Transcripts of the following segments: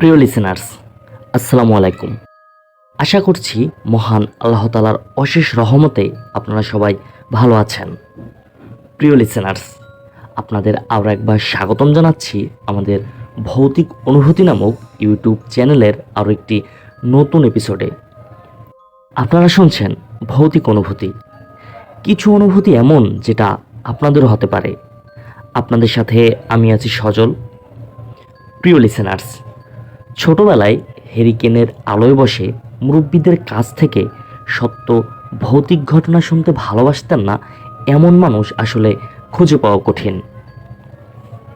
প্রিয় লিসেনার্স আসসালামু আলাইকুম। আশা করছি মহান আল্লাহ তালার অশেষ রহমতে আপনারা সবাই ভালো আছেন। প্রিয় লিসেনার্স আপনাদের আরও একবার স্বাগতম জানাচ্ছি আমাদের ভৌতিক অনুভূতি নামক ইউটিউব চ্যানেলের আরও একটি নতুন এপিসোডে আপনারা শুনছেন ভৌতিক অনুভূতি। কিছু অনুভূতি এমন যেটা আপনাদেরও হতে পারে। আপনাদের সাথে আমি আছি সজল। প্রিয় লিসেনার্স ছোটবেলায় হেরিকেনের আলোয় বসে মুরব্বীদের কাছ থেকে সত্য ভৌতিক ঘটনা শুনতে ভালোবাসতেন না এমন মানুষ আসলে খুঁজে পাওয়া কঠিন।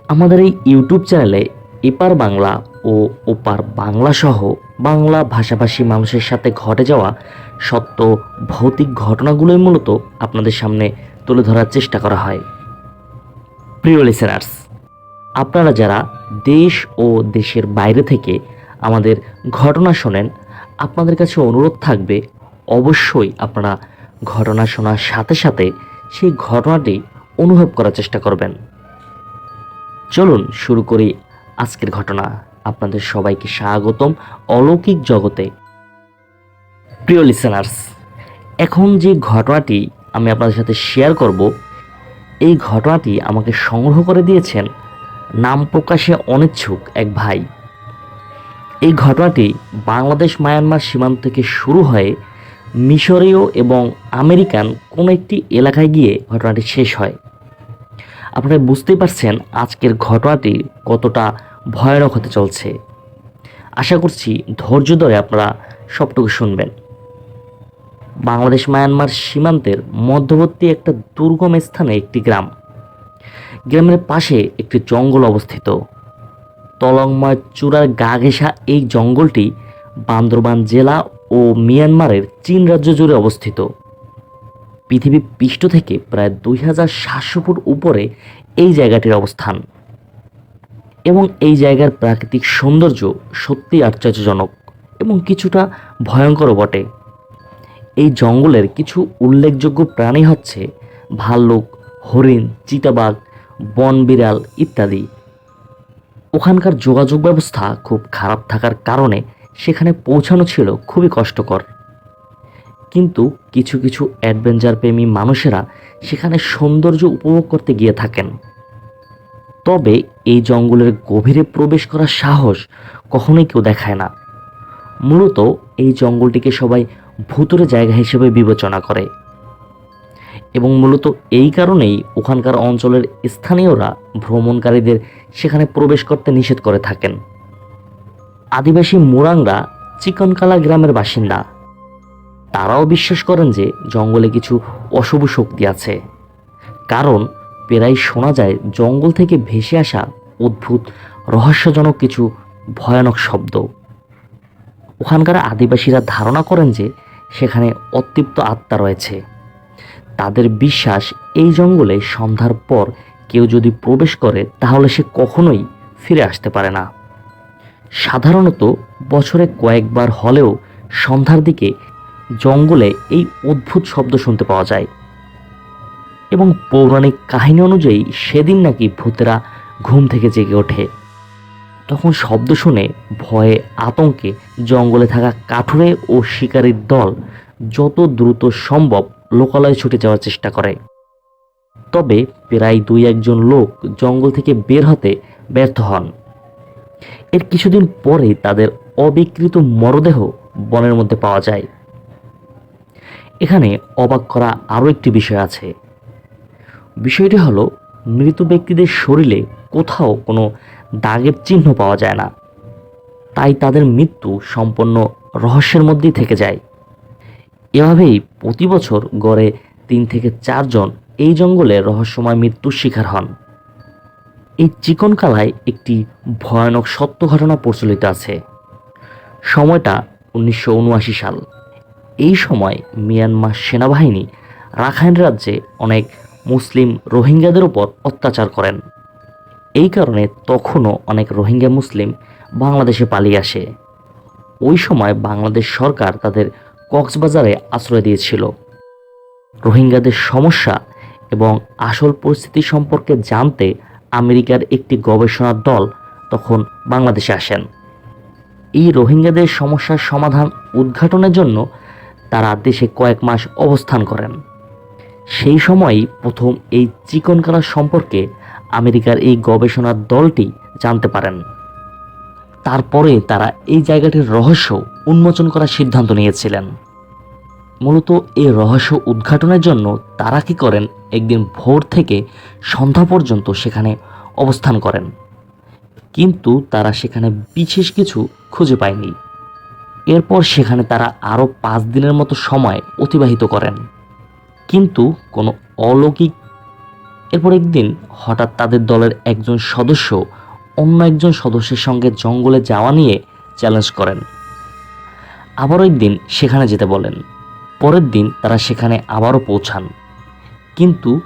আমাদের এই ইউটিউব চ্যানেলে এপার বাংলা ও ওপার বাংলা সহ বাংলা ভাষাভাষী মানুষের সাথে ঘটে যাওয়া সত্য ভৌতিক ঘটনাগুলোই মূলত আপনাদের সামনে তুলে ধরার চেষ্টা করা হয়। প্রিয় লিসেনার্স আপনারা যারা দেশ ও দেশের বাইরে থেকে আমাদের ঘটনা শোনেন। আপনাদের কাছে অনুরোধ থাকবে, অবশ্যই আপনারা ঘটনা শোনার সাথে সাথে সেই ঘটনাটি অনুভব করার চেষ্টা করবেন। চলুন শুরু করি আজকের ঘটনা। আপনাদের সবাইকে স্বাগতম অলৌকিক জগতে। প্রিয় লিসেনার্স এখন যে ঘটনাটি আমি আপনাদের সাথে শেয়ার করব, এই ঘটনাটি আমাকে সংগ্রহ করে দিয়েছেন নাম প্রকাশে অনিচ্ছুক এক ভাই। এই ঘটনাটি বাংলাদেশ মায়ানমার সীমান্ত থেকে শুরু হয়ে মিশরীয় এবং আমেরিকান কোনো একটি এলাকায় গিয়ে ঘটনাটি শেষ হয়। আপনারা বুঝতেই পারছেন আজকের ঘটনাটি কতটা ভয়ানক হতে চলছে। আশা করছি ধৈর্য ধরে আপনারা সবটুকু শুনবেন। বাংলাদেশ মায়ানমার সীমান্তের মধ্যবর্তী একটা দুর্গম স্থানে একটি গ্রাম। গ্রামের পাশে একটি জঙ্গল অবস্থিত। তলংময় চূড়ার গা ঘেঁষা এই জঙ্গলটি বান্দরবান জেলা ও মিয়ানমারের চীন রাজ্য জুড়ে অবস্থিত। পৃথিবী পৃষ্ঠ থেকে প্রায় দুই হাজার সাতশো ফুট উপরে এই জায়গাটির অবস্থান। এবং এই জায়গার প্রাকৃতিক সৌন্দর্য সত্যিই আশ্চর্যজনক এবং কিছুটা ভয়ঙ্করও বটে। এই জঙ্গলের কিছু উল্লেখযোগ্য প্রাণী হচ্ছে ভাল্লুক, হরিণ, চিতাবাঘ বন বিড়াল ইত্যাদি। ওখানকার যোগাযোগ ব্যবস্থা খুব খারাপ থাকার কারণে সেখানে পৌঁছানো ছিল খুবই কষ্টকর। কিন্তু কিছু কিছু অ্যাডভেঞ্চার প্রেমী মানুষেরা সেখানে সৌন্দর্য উপভোগ করতে গিয়ে থাকেন। তবে এই জঙ্গলের গভীরে প্রবেশ করার সাহস কখনোই কেউ দেখায় না। মূলত এই জঙ্গলটিকে সবাই ভূতরে জায়গা হিসেবে বিবেচনা করে। এবং মূলত এই কারণেই ওখানকার অঞ্চলের স্থানীয়রা ভ্রমণকারীদের সেখানে প্রবেশ করতে নিষেধ করে থাকেন। আদিবাসী মোরাংরা চিকনকালা গ্রামের বাসিন্দা। তারাও বিশ্বাস করেন যে জঙ্গলে কিছু অশুভ শক্তি আছে। কারণ প্রায় শোনা যায় জঙ্গল থেকে ভেসে আসা অদ্ভুত, রহস্যজনক কিছু ভয়ানক শব্দ। ওখানকার আদিবাসীরা ধারণা করেন যে সেখানে অতৃপ্ত আত্মা রয়েছে। তাদের বিশ্বাস এই জঙ্গলে সন্ধ্যার পর কেউ যদি প্রবেশ করে, তাহলে সে কখনোই ফিরে আসতে পারে না। সাধারণত বছরে কয়েকবার হলেও সন্ধ্যার দিকে জঙ্গলে এই অদ্ভুত শব্দ শুনতে পাওয়া যায়। এবং পৌরাণিক কাহিনী অনুযায়ী সেদিন নাকি ভূতেরা ঘুম থেকে জেগে ওঠে। তখন শব্দ শুনে ভয়ে আতঙ্কে জঙ্গলে থাকা কাঠুরে ও শিকারীর দল যত দ্রুত সম্ভব লোকালয়ে ছুটে যাওয়ার চেষ্টা করে। তবে প্রায় দুই একজন লোক জঙ্গল থেকে বের হতে ব্যর্থ হন। এর কিছুদিন পরে তাদের অবিকৃত মরদেহ বনের মধ্যে পাওয়া যায়। এখানে অবাক করা আরও একটি বিষয় আছে। বিষয়টি হলো, মৃত ব্যক্তিদের শরীরে কোথাও কোনো দাগের চিহ্ন পাওয়া যায় না। তাই তাদের মৃত্যু সম্পূর্ণ রহস্যের মধ্যেই থেকে যায়। এভাবেই প্রতি বছর গড়ে তিন থেকে চারজন এই জঙ্গলে রহস্যময় মৃত্যুর শিকার হন। এই চিকনকালায় একটি ভয়ানক সত্য ঘটনা প্রচলিত আছে। সময়টা উনিশশো উনআশি সাল। এই সময় মিয়ানমার সেনাবাহিনী রাখাইন রাজ্যে অনেক মুসলিম রোহিঙ্গাদের উপর অত্যাচার করেন। এই কারণে তখনও অনেক রোহিঙ্গা মুসলিম বাংলাদেশে পালিয়ে আসে। ওই সময় বাংলাদেশ সরকার তাদের কক্সবাজারে আশ্রয় দিয়েছিল। রোহিঙ্গাদের সমস্যা এবং আসল পরিস্থিতি সম্পর্কে জানতে আমেরিকার একটি গবেষণার দল তখন বাংলাদেশে আসেন। এই রোহিঙ্গাদের সমস্যার সমাধান উদ্ঘাটনের জন্য তারা দেশে কয়েক মাস অবস্থান করেন। সেই সময়ই প্রথম এই চিকন কালার সম্পর্কে আমেরিকার এই গবেষণার দলটি জানতে পারেন। তারপরে তারা এই জায়গাটির রহস্য উন্মোচন করার সিদ্ধান্ত নিয়েছিলেন। মূলত এই রহস্য উদ্ঘাটনের জন্য তারা কি করেন? একদিন ভোর থেকে সন্ধ্যা পর্যন্ত সেখানে অবস্থান করেন। কিন্তু তারা সেখানে বিশেষ কিছু খুঁজে পায়নি। এরপর সেখানে তারা আরও পাঁচ দিনের মতো সময় অতিবাহিত করেন। কিন্তু কোনো অলৌকিক এরপর একদিন হঠাৎ তাদের দলের একজন সদস্য অন্য একজন সদস্যের সঙ্গে জঙ্গলে যাওয়া নিয়ে চ্যালেঞ্জ করেন। আবারও একদিন সেখানে যেতে বলেন। পরের দিন তারা সেখানে আবারও পৌঁছান। কিন্তু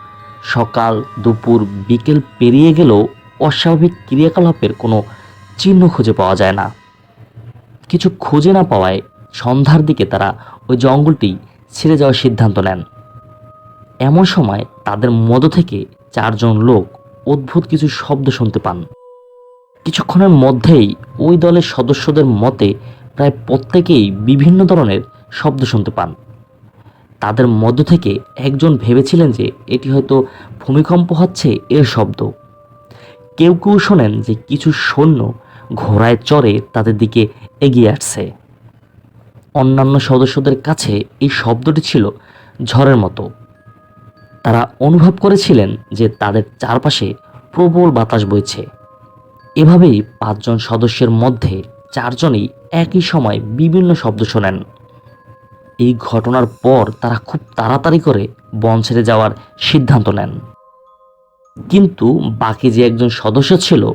সকাল, দুপুর, বিকেল পেরিয়ে গেলেও অস্বাভাবিক ক্রিয়াকলাপের কোনো চিহ্ন খুঁজে পাওয়া যায় না। কিছু খুঁজে না পাওয়ায় সন্ধ্যার দিকে তারা ওই জঙ্গলটি ছেড়ে যাওয়ার সিদ্ধান্ত নেন। এমন সময় তাদের মধ্য থেকে চারজন লোক অদ্ভুত কিছু শব্দ শুনতে পান। কিছুক্ষণের মধ্যেই ওই দলের সদস্যদের মতে প্রায় প্রত্যেকেই বিভিন্ন ধরনের শব্দ শুনতে পান। তাদের মধ্য থেকে একজন ভেবেছিলেন যে এটি হয়তো ভূমিকম্প হচ্ছে এর শব্দ। কেউ কেউ শোনেন যে কিছু সৈন্য ঘোড়ায় চড়ে তাদের দিকে এগিয়ে আসছে। অন্যান্য সদস্যদের কাছে এই শব্দটি ছিল ঝড়ের মতো। তারা অনুভব করেছিলেন যে তাদের চারপাশে প্রবল বাতাস বইছে। এভাবেই পাঁচজন সদস্যের মধ্যে চারজনই একই সময় বিভিন্ন শব্দ শোনেন। এই ঘটনার পর তারা খুব তাড়াতাড়ি করে বন ছেড়ে যাওয়ার সিদ্ধান্ত নেন। কিন্তু বাকি যে একজন সদস্য ছিল,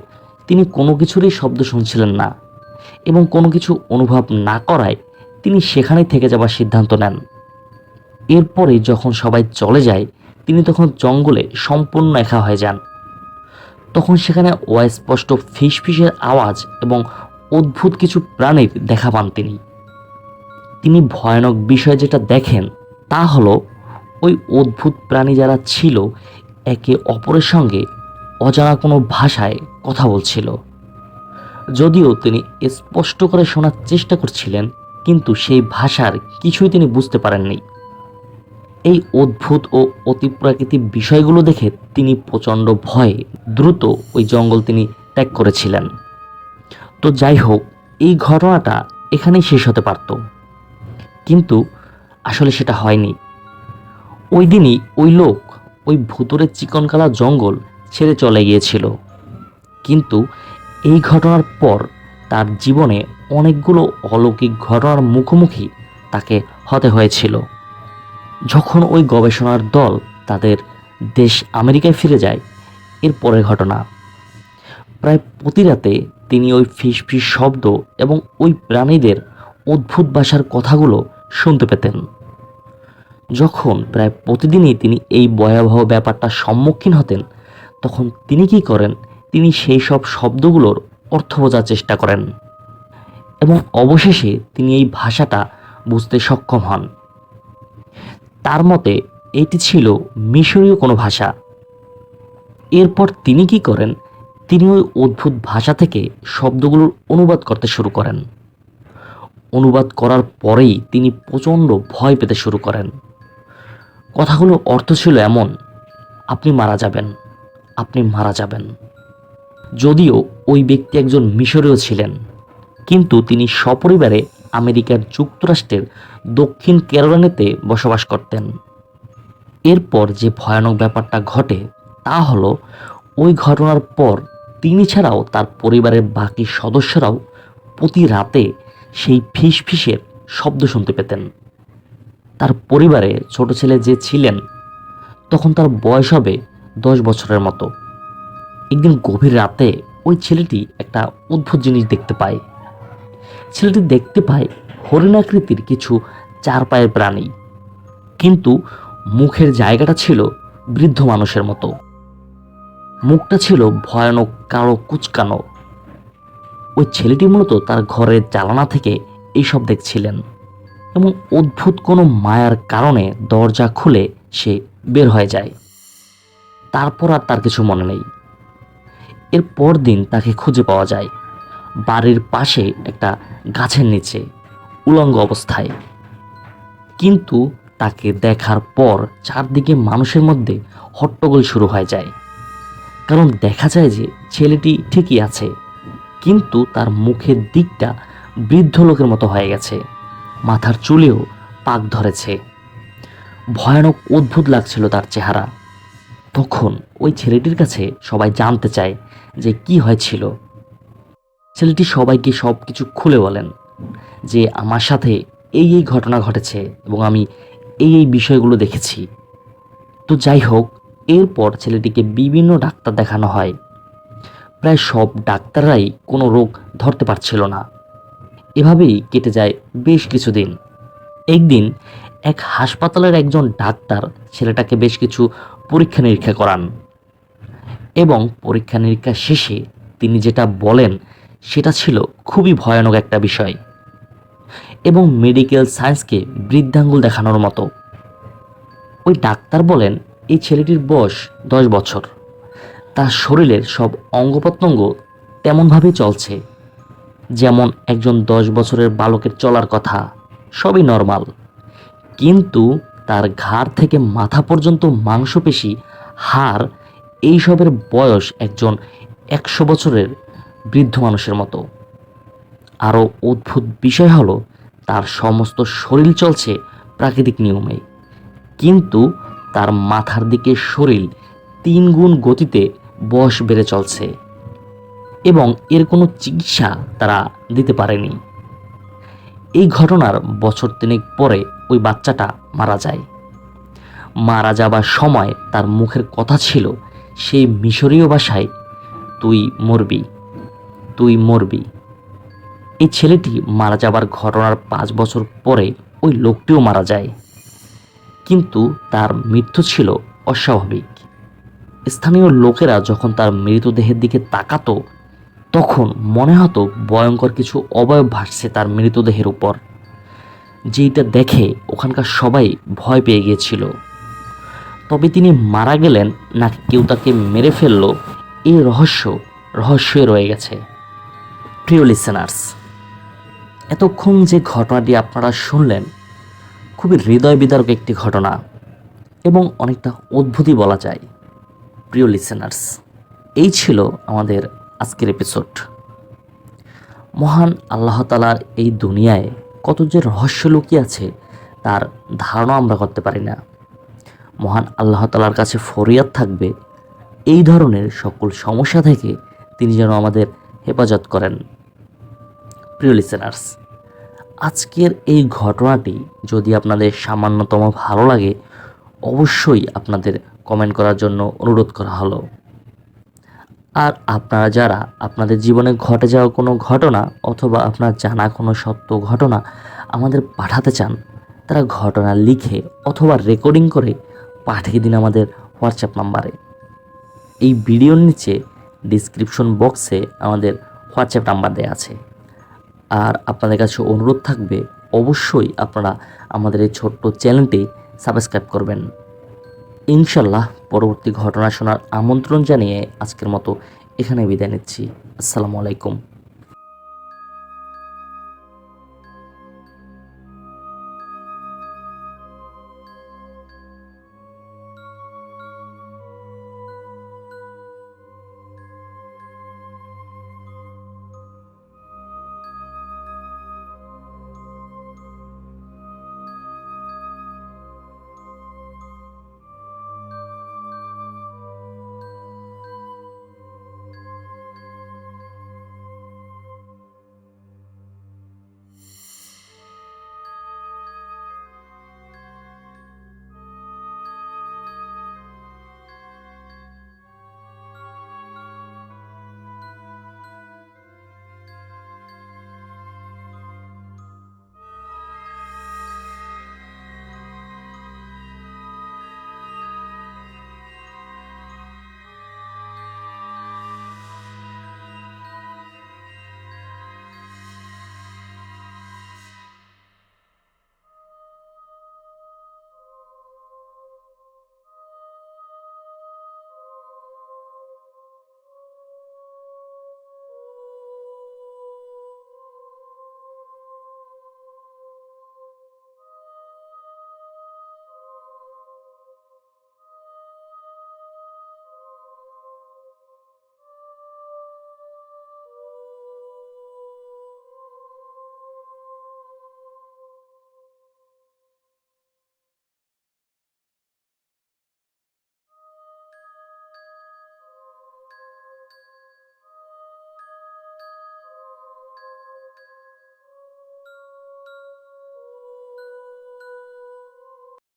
তিনি কোনো কিছুরই শব্দ শুনছিলেন না এবং কোনো কিছু অনুভব না করায় তিনি সেখানেই থেকে যাবার সিদ্ধান্ত নেন। এরপরে যখন সবাই চলে যায়, তিনি তখন জঙ্গলে সম্পূর্ণ একা হয়ে যান। তখন সেখানে অস্পষ্ট ফিসফিসের আওয়াজ এবং অদ্ভুত কিছু প্রাণীর দেখা পান তিনি। তিনি ভয়ানক বিষয় যেটা দেখেন, তা হলো ওই অদ্ভুত প্রাণী যারা ছিল, একে অপরের সঙ্গে অজানা কোনো ভাষায় কথা বলছিল। যদিও তিনি স্পষ্ট করে শোনার চেষ্টা করছিলেন, কিন্তু সেই ভাষার কিছুই তিনি বুঝতে পারেননি। এই অদ্ভুত ও অতিপ্রাকৃতিক বিষয়গুলো দেখে তিনি প্রচণ্ড ভয়ে দ্রুত ওই জঙ্গল তিনি ত্যাগ করেছিলেন। তো যাই হোক, এই ঘটনাটা এখানেই শেষ হতে পারত। কিন্তু আসলে সেটা হয়নি। ওই দিনই ওই লোক ওই ভুতুরের চিকনকালা জঙ্গল ছেড়ে চলে গিয়েছিল। কিন্তু এই ঘটনার পর তার জীবনে অনেকগুলো অলৌকিক ঘটনার মুখোমুখি তাকে হতে হয়েছিল। যখন ওই গবেষণার দল তাদের দেশ আমেরিকায় ফিরে যায়, এর পরের ঘটনা। প্রায় প্রতি রাতে তিনি ওই ফিস ফিস শব্দ এবং ওই প্রাণীদের অদ্ভুত ভাষার কথাগুলো শুনতে পেতেন। যখন প্রায় প্রতিদিনই তিনি এই ভয়াবহ ব্যাপারটার সম্মুখীন হতেন, তখন তিনি কি করেন, তিনি সেই সব শব্দগুলোর অর্থ বোঝার চেষ্টা করেন। এবং অবশেষে তিনি এই ভাষাটা বুঝতে সক্ষম হন। তার মতে, এটি ছিল মিশরীয় কোনো ভাষা। এরপর তিনি কি করেন? তিনি ওই অদ্ভুত ভাষা থেকে শব্দগুলোর অনুবাদ করতে শুরু করেন। অনুবাদ করার পরেই তিনি প্রচণ্ড ভয় পেতে শুরু করেন। কথাগুলোর অর্থ ছিল এমন, আপনি মারা যাবেন, আপনি মারা যাবেন। যদিও ওই ব্যক্তি একজন মিশরীয় ছিলেন, কিন্তু তিনি সপরিবারে আমেরিকার যুক্তরাষ্ট্রের দক্ষিণ ক্যারোলাইনাতে বসবাস করতেন। এরপর যে ভয়ানক ব্যাপারটা ঘটে, তা হলো ওই ঘটনার পর তিনি ছাড়াও তার পরিবারের বাকি সদস্যরাও প্রতি রাতে সেই ফিসফিসের শব্দ শুনতে পেতেন। তার পরিবারে ছোট ছেলে যে ছিলেন, তখন তার বয়স হবে দশ বছরের মতো। একদিন গভীর রাতে ওই ছেলেটি একটা অদ্ভুত জিনিস দেখতে পায়। ছেলেটি দেখতে পায় হরিণাকৃতির কিছু চার পায়ের প্রাণী। কিন্তু মুখের জায়গাটা ছিল বৃদ্ধ মানুষের মতো। মুখটা ছিল ভয়ানক কালো কুচকানো। ওই ছেলেটি মূলত তার ঘরের চালানা থেকে এইসব দেখছিলেন এবং অদ্ভুত কোনো মায়ার কারণে দরজা খুলে সে বের হয়ে যায়। তারপর আর তার কিছু মনে নেই। এর পর দিন তাকে খুঁজে পাওয়া যায়। বাড়ির পাশে একটা গাছের নিচে, উলঙ্গ অবস্থায়। কিন্তু তাকে দেখার পর চারদিকে মানুষের মধ্যে হট্টগোল শুরু হয়ে যায়। কারণ দেখা যায় যে ছেলেটি ঠিকই আছে, কিন্তু তার মুখের দিকটা বৃদ্ধ লোকের মতো হয়ে গেছে। মাথার চুলেও পাক ধরেছে। ভয়ানক অদ্ভুত লাগছিল তার চেহারা। তখন ওই ছেলেটির কাছে সবাই জানতে চায় যে কি হয়েছিল। ছেলেটি সবাইকে সব কিছু খুলে বলেন যে আমার সাথে এই এই ঘটনা ঘটেছে এবং আমি এই এই বিষয়গুলো দেখেছি। তো যাই হোক, এরপর ছেলেটিকে বিভিন্ন ডাক্তার দেখানো হয়। প্রায় সব ডাক্তাররাই কোনো রোগ ধরতে পারছিল না। এভাবেই কেটে যায় বেশ কিছুদিন। একদিন এক হাসপাতালের একজন ডাক্তার ছেলেটাকে বেশ কিছু পরীক্ষা নিরীক্ষা করান এবং পরীক্ষা নিরীক্ষা শেষে তিনি যেটা বলেন সেটা ছিল খুবই ভয়ানক একটা বিষয় এবং মেডিকেল সায়েন্সকে বৃদ্ধাঙ্গুল দেখানোর মতো। ওই ডাক্তার বলেন, এই ছেলেটির বয়স দশ বছর। তার শরীরের সব অঙ্গ প্রত্যঙ্গ তেমনভাবেই চলছে। যেমন একজন দশ বছরের বালকের চলার কথা, সবই নর্মাল কিন্তু তার ঘাড় থেকে মাথা পর্যন্ত মাংসপেশি, হাড়, এইসবের বয়স একজন একশো বছরের বৃদ্ধ মানুষের মতো। আরও অদ্ভুত বিষয় হলো, তার সমস্ত শরীর চলছে প্রাকৃতিক নিয়মে। কিন্তু তার মাথার দিকে শরীর তিন গুণ গতিতে বয়স বেড়ে চলছে এবং এর কোনো চিকিৎসা তারা দিতে পারেনি। এই ঘটনার বছর তিনেক পরে ওই বাচ্চাটা মারা যায়। মারা যাবার সময় তার মুখের কথা ছিল, সেই মিশরীয় ভাষায় তুই মরবি। তুই মরবি। এই ছেলেটি মারা যাবার ঘটনার পাঁচ বছর পরে ওই লোকটিও মারা যায়। কিন্তু তার মৃত্যু ছিল অস্বাভাবিক। স্থানীয় লোকেরা যখন তার মৃতদেহের দিকে তাকাতো, তখন মনে হতো ভয়ঙ্কর কিছু অবয়ব ভাসছে তার মৃতদেহের উপর। যেইটা দেখে ওখানকার সবাই ভয় পেয়ে গিয়েছিল। তবে তিনি মারা গেলেন নাকি কেউ তাকে মেরে ফেলল, এই রহস্য রহস্যই রয়ে গেছে। প্রিয় লিসেনার্স এতক্ষণ যে ঘটনাটি আপনারা শুনলেন, খুবই হৃদয় বিদারক একটি ঘটনা এবং অনেকটা অদ্ভুতই বলা যায়। প্রিয় লিসেনার্স এই ছিল আমাদের আজকের এপিসোড মহান আল্লাহ তালার এই দুনিয়ায় কত যে রহস্য লুকিয়ে আছে, তার ধারণা আমরা করতে পারি না। মহান আল্লাহ তালার কাছে ফরিয়াদ থাকবে, এই ধরনের সকল সমস্যা থেকে তিনি যেন আমাদের হেফাজত করেন। প্রিয় লিসেনার্স আজকের এই ঘটনাটি যদি আপনাদের সামান্যতম ভালো লাগে, অবশ্যই আপনাদের কমেন্ট করার জন্য অনুরোধ করা হলো। আর আপনারা যারা আপনাদের জীবনে ঘটে যাওয়া কোনো ঘটনা অথবা আপনার জানা কোনো সত্য ঘটনা আমাদের পাঠাতে চান, তারা ঘটনা লিখে অথবা রেকর্ডিং করে পাঠিয়ে দিন আমাদের হোয়াটসঅ্যাপ নাম্বারে এই ভিডিওর নিচে ডিসক্রিপশন বক্সে আমাদের হোয়াটসঅ্যাপ নাম্বার দেওয়া আছে। আর আপনাদের কাছে অনুরোধ থাকবে, অবশ্যই আপনারা আমাদের এই ছোট্ট চ্যানেলটি সাবস্ক্রাইব করবেন। ইনশাল্লাহ পরবর্তী ঘটনা শোনার আমন্ত্রণ জানিয়ে আজকের মতো এখানে বিদায় নিচ্ছি। আসসালামু আলাইকুম।